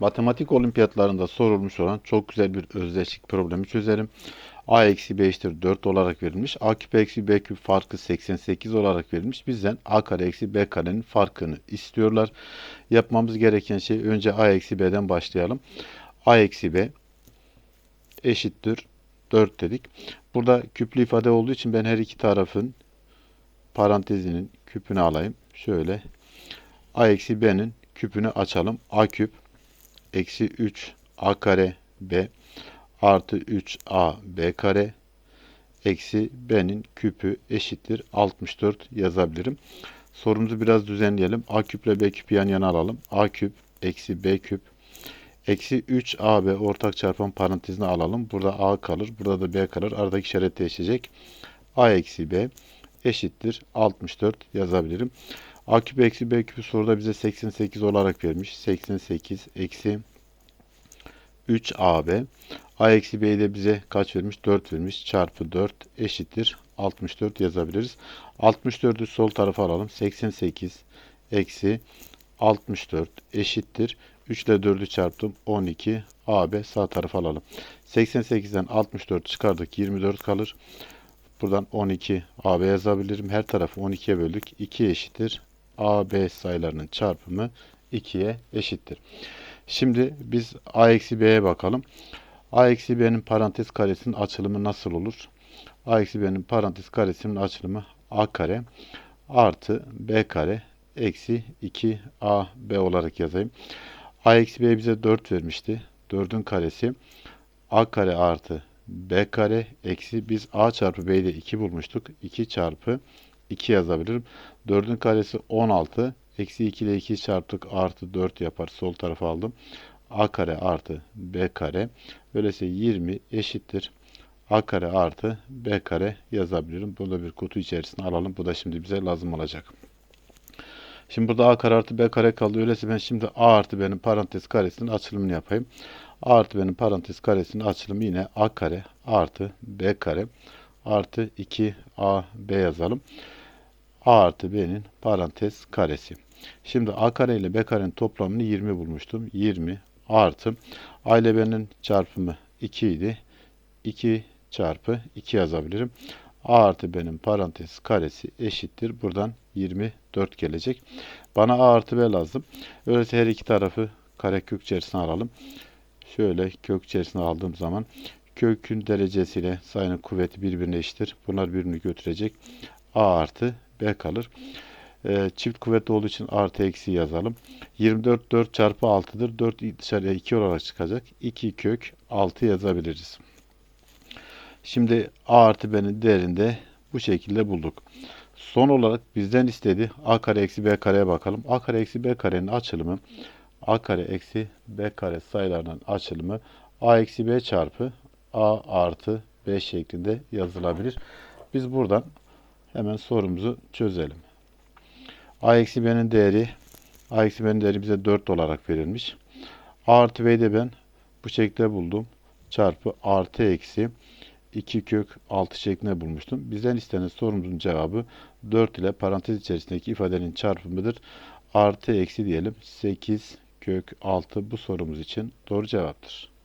Matematik olimpiyatlarında sorulmuş olan çok güzel bir özdeşlik problemi çözelim. a eksi b eşittir 4 olarak verilmiş. a küp eksi b küp farkı 88 olarak verilmiş. Bizden a kare eksi b karenin farkını istiyorlar. Yapmamız gereken şey önce a eksi b'den başlayalım. a eksi b eşittir 4 dedik. Burada küplü ifade olduğu için ben her iki tarafın parantezinin küpünü alayım. Şöyle a eksi b'nin küpünü açalım. a küp eksi 3 a kare b artı 3 a b kare eksi b'nin küpü eşittir 64 yazabilirim. Sorumuzu biraz düzenleyelim. a küp ile b küpü yan yana alalım. a küp eksi b küp eksi 3 ab ortak çarpan parantezine alalım. Burada a kalır. Burada da b kalır. Aradaki işaret değişecek. a eksi b eşittir 64 yazabilirim. A küp eksi B küpü soruda bize 88 olarak vermiş. 88 eksi 3AB. A eksi B'yi de bize kaç vermiş? 4 vermiş. Çarpı 4 eşittir. 64 yazabiliriz. 64'ü sol tarafa alalım. 88 eksi 64 eşittir. 3 ile 4'ü çarptım. 12 AB sağ tarafa alalım. 88'den 64 çıkardık. 24 kalır. Buradan 12 AB yazabilirim. Her tarafı 12'ye böldük. 2 eşittir. AB sayılarının çarpımı 2'ye eşittir. Şimdi biz A eksi B'ye bakalım. A eksi B'nin parantez karesinin açılımı nasıl olur? A eksi B'nin parantez karesinin açılımı A kare artı B kare eksi 2 A B olarak yazayım. A eksi B bize 4 vermişti. 4'ün karesi A kare artı B kare eksi biz A çarpı B'yi de 2 bulmuştuk. 2 çarpı 2 yazabilirim. 4'ün karesi 16. Eksi 2 ile 2 çarptık artı 4 yapar. Sol tarafa aldım. A kare artı B kare. Öyleyse 20 eşittir. A kare artı B kare yazabilirim. Bunu da bir kutu içerisine alalım. Bu da şimdi bize lazım olacak. Şimdi burada A kare artı B kare kaldı. Öyleyse ben şimdi A artı B'nin parantez karesinin açılımını yapayım. A artı B'nin parantez karesinin açılımı yine A kare artı B kare artı 2 B yazalım. A artı B'nin parantez karesi. Şimdi A kare ile B karenin toplamını 20 bulmuştum. 20 artı A ile B'nin çarpımı 2 idi. 2 çarpı 2 yazabilirim. A artı B'nin parantez karesi eşittir. Buradan 24 gelecek. Bana A artı B lazım. Öyleyse her iki tarafı kare kök içerisine alalım. Şöyle kök içerisine aldığım zaman kökün derecesiyle sayının kuvveti birbirine eşittir. Bunlar birbirini götürecek. A artı B kalır. E, çift kuvvetli olduğu için artı eksi yazalım. 24 4 çarpı 6'dır. 4 dışarıya 2 olarak çıkacak. 2 kök 6 yazabiliriz. Şimdi A artı B'nin değerinde bu şekilde bulduk. Son olarak bizden istedi A kare eksi B kareye bakalım. A kare eksi B karenin açılımı A kare eksi B kare sayılarının açılımı A eksi B çarpı A artı B şeklinde yazılabilir. Biz buradan hemen sorumuzu çözelim. A eksi B'nin değeri A eksi B'nin değeri bize 4 olarak verilmiş. A artı B'yi de ben bu şekilde buldum. Çarpı artı eksi 2 kök 6 şeklinde bulmuştum. Bizden istenen sorumuzun cevabı 4 ile parantez içerisindeki ifadenin çarpımıdır. Artı eksi diyelim 8 kök 6 bu sorumuz için doğru cevaptır.